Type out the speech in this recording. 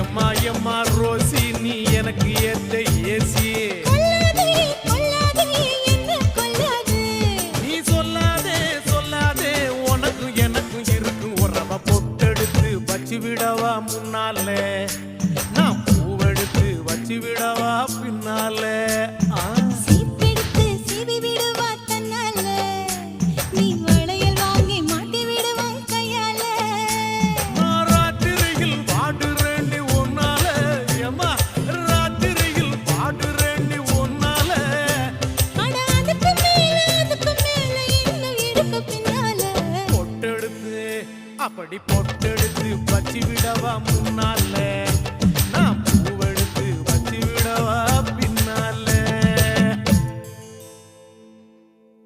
எம்மா எம்மா ரோசி நீ எனக்கு ஏத்த ஏசி. நீ சொல்லாதே சொல்லாதே உனக்கு எனக்கு இருக்கு உறவ பொட்டெடுத்து வச்சு விடவா முன்னாலே. நான் பூவெடுத்து வச்சு விடவா பின்னாலே. அப்படி பொட்டெடுத்து வச்சு விடவா முன்னால?